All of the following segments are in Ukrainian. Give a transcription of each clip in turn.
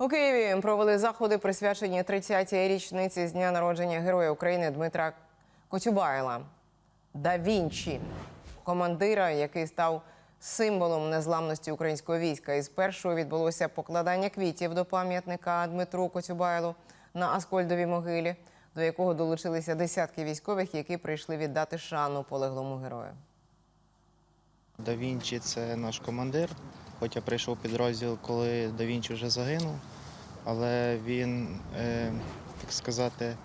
У Києві провели заходи, присвячені 30-й річниці з дня народження Героя України Дмитра Коцюбайла да Вінчі, командира, який став символом незламності українського війська. І спершу відбулося покладання квітів до пам'ятника Дмитру Коцюбайлу на Аскольдовій могилі, до якого долучилися десятки військових, які прийшли віддати шану полеглому герою. Да Вінчі це наш командир. Хоч я прийшов підрозділ, коли Да Вінчі вже загинув, але він, е, так сказати,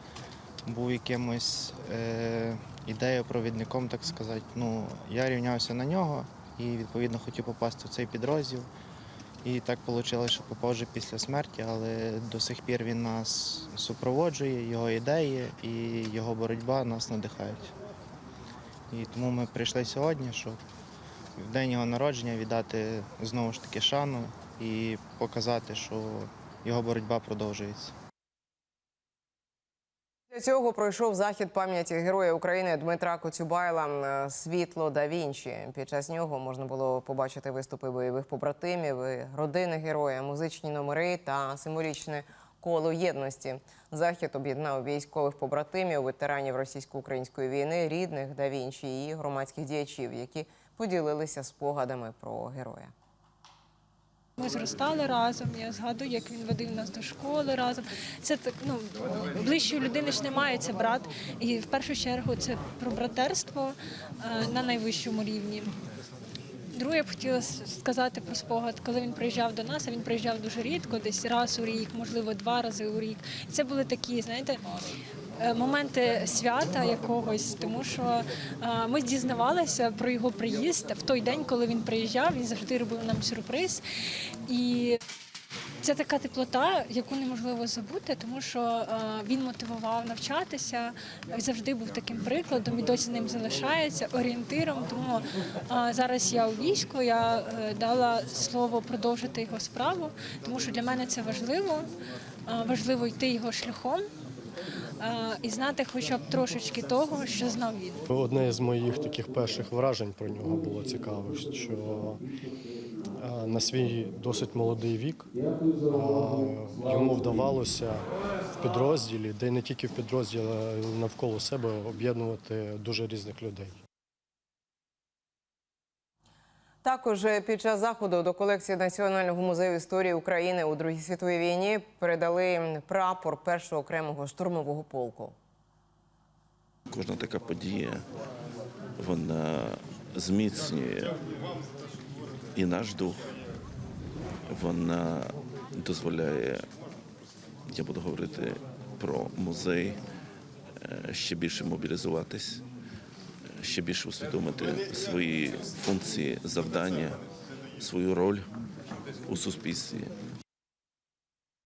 був якимось е, ідеєпровідником, так сказати. Ну, я рівнявся на нього і відповідно хотів попасти в цей підрозділ. І так вийшло, що попав вже після смерті, але до сих пір він нас супроводжує, його ідеї і його боротьба нас надихають. І тому ми прийшли сьогодні, щоб в день його народження віддати знову ж таки шану і показати, що його боротьба продовжується. Для цього пройшов захід пам'яті Героя України Дмитра Коцюбайла е, Світло да Вінчі. Під час нього можна було побачити виступи бойових побратимів, родини героя, музичні номери та символічне коло єдності. Захід об'єднав військових побратимів, ветеранів російсько-української війни, рідних да Вінчі і громадських діячів, які поділилися спогадами про героя. Ми зростали разом. Я згадую, як він водив нас до школи разом. Це так ну ближчої людини ж немає. Це брат. І в першу чергу це про братерство е, на найвищому рівні. Друге, я б хотіла сказати про спогад, коли він приїжджав до нас, а він приїжджав дуже рідко, десь раз у рік, можливо, два рази у рік. Це були такі, знаєте, моменти свята якогось, тому що е, ми дізнавалися про його приїзд в той день, коли він приїжджав, він завжди робив нам сюрприз. І це така теплота, яку неможливо забути, тому що е, він мотивував навчатися, завжди був таким прикладом і досі ним залишається орієнтиром. Тому е, зараз я у війську, я е, дала слово продовжити його справу, тому що для мене це важливо. Е, важливо йти його шляхом е, і знати хоча б трошечки того, що знав він. Одне з моїх таких перших вражень про нього було цікаве, що на свій досить молодий вік йому вдавалося в підрозділі, де не тільки в підрозділі, а навколо себе об'єднувати дуже різних людей. Також е, під час заходу до колекції Національного музею історії України у Другій світовій війні передали прапор першого окремого штурмового полку. Кожна така подія вона зміцнює і наш дух, вона дозволяє, я буду говорити про музей, е, ще більше мобілізуватись, ще більше усвідомити свої функції, завдання, свою роль у суспільстві.